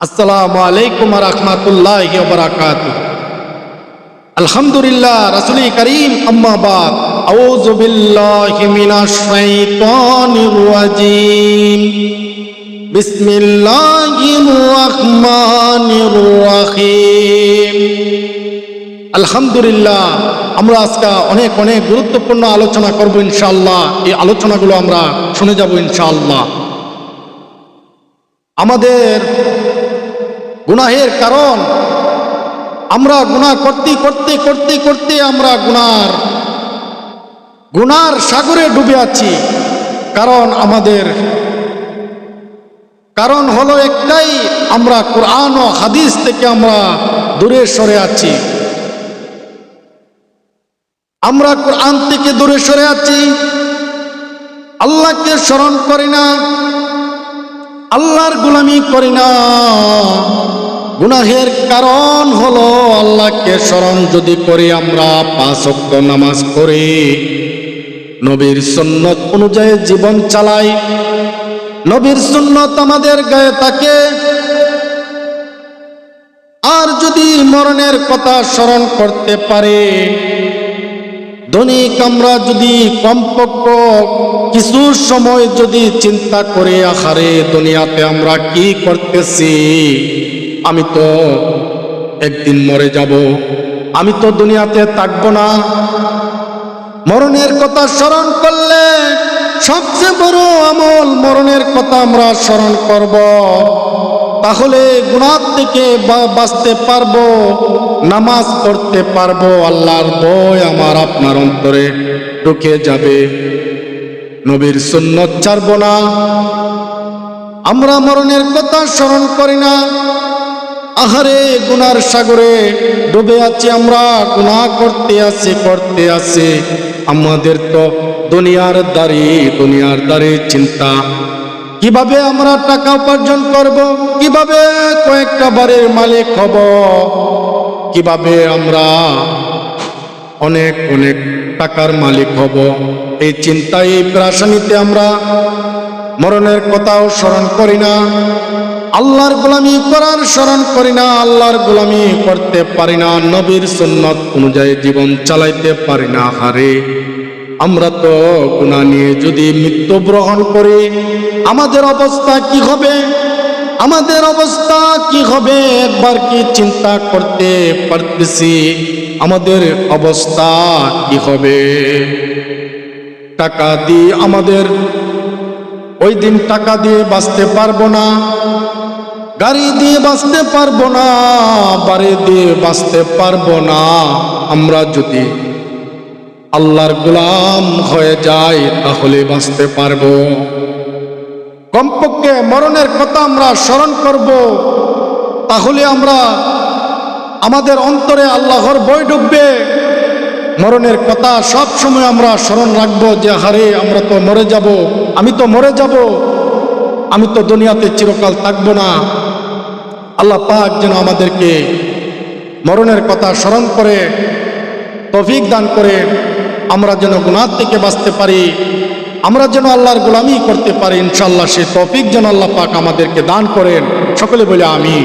আসসালামু আলাইকুম রহমতুল্লাহ বারাকাত আলহামদুলিল্লাহ রাসুলি করিম আম্মাবাদ আউযু বিল্লাহি মিনাশ শাইতানির রাজিম। বিসমিল্লাহির রহমানির রহিম। আলহামদুলিল্লাহ, আমরা আজকে অনেক অনেক গুরুত্বপূর্ণ আলোচনা করব ইনশাআল্লাহ। এই আলোচনাগুলো আমরা শুনে যাব ইনশাআল্লাহ। আমাদের গুনাহের কারণ, আমরা গুনাহ করতে করতে করতে করতে আমরা গুনার গুনার সাগরে ডুবে আছি। কারণ আমাদের, কারণ হলো একটাই, আমরা কোরআন ও হাদিস থেকে আমরা দূরে সরে আছি। আমরা কোরআন থেকে দূরে সরে আছি। আল্লাহকে স্মরণ করি না। আল্লাহর গুলামি করি না। গুনাহের কারণ হলো আল্লাহকে স্মরণ যদি করি আমরা পাঁচ অক্ট নামাজ করি নবীর সুন্নত অনুযায়ী জীবন চালাই। নবীর সুন্নত আমাদের গায়ে থাকে। আর যদি মরণের কথা স্মরণ করতে পারে দৈনিক আমরা যদি কমপক্ষ কিছু সময় যদি চিন্তা করে, আহারে দুনিয়াতে আমরা কি করতেছি? আমি তো একদিন মরে যাব, আমি তো দুনিয়াতে থাকব না। মরণের কথা স্মরণ করলে সবচেয়ে বড় আমল মরণের কথা আমরা স্মরণ করব। তাহলে গুণার থেকে বাঁচতে পারব, নামাজ পড়তে পারব, আল্লাহর বই আমার আপনার অন্তরে ঢুকে যাবে। নবীর সুন্নত ছাড়ব না। আমরা মরণের কথা স্মরণ করি না। আহারে গুনার সাগরে ডুবে আছি আমরা গুণা করতে আছি করতে আছি। আমাদের তো দুনিয়ার দাড়ি, দুনিয়ার দাঁড়িয়ে চিন্তা। কীভাবে আমরা টাকা উপার্জন করব? কীভাবে কয়েকটা বাড়ির মালিক হব? কীভাবে আমরা অনেক অনেক টাকার মালিক হব? এই চিন্তায়, এই প্রাসানিতে আমরা মরণের কথাও স্মরণ করি না। আল্লাহর গোলামি করার স্মরণ করি না। আল্লাহর গোলামি করতে পারি না। নবীর সুন্নত অনুযায়ী জীবন চালাইতে পারি না। হারে আমরা তো গুণা নিয়ে যদি মৃত্যু গ্রহণ করি, আমাদের অবস্থা কি হবে? আমাদের অবস্থা কি হবে? একবার কি চিন্তা করতে পারতেছি? আমাদের অবস্থা কি হবে? টাকা দিয়ে আমাদের, ওই দিন টাকা দিয়ে বাঁচতে পারব না, গাড়ি দিয়ে বাঁচতে পারব না, বাড়ি দিয়ে বাঁচতে পারব না, আমরা যদি আল্লাহর গোলাম হয়ে যায়, তাহলে বাঁচতে পারব। কমপক্ষে মরণের কথা আমরা স্মরণ করব। তাহলে আমরা আমাদের অন্তরে আল্লাহর বই ডুববে। মরণের কথা সব সময় আমরা স্মরণ রাখব যে, হারে আমরা তো মরে যাব, আমি তো মরে যাব, আমি তো দুনিয়াতে চিরকাল থাকব না। আল্লাহ পাক যেন আমাদেরকে মরণের কথা স্মরণ করে, তফিক দান করে আমরা যেন গুণার থেকে বাঁচতে পারি, আমরা যেন আল্লাহর গোলামি করতে পারি ইনশাল্লাহ সে তফিক যেন আল্লাহ পাক আমাদেরকে দান করেন। সকলে বলে আমি